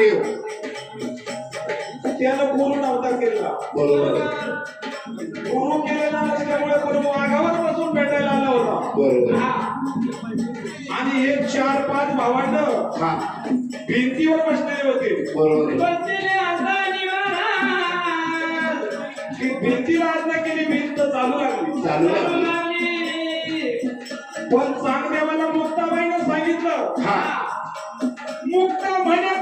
देव त्यानं गुरु नव्हता केला बरोबर. गुरु केलेला असल्यामुळे गुरु आगावर बसून भेटायला आला होता. बरोबर. आणि हे चार पाच भावांड भिंतीवर बसलेले होते. भिंतीवर भिंतीला आज केली भिंत चालू लागली. चालू लागली. पण सांगदेवाला मुक्ताबाईनं सांगितलं. मुक्ता म्हणे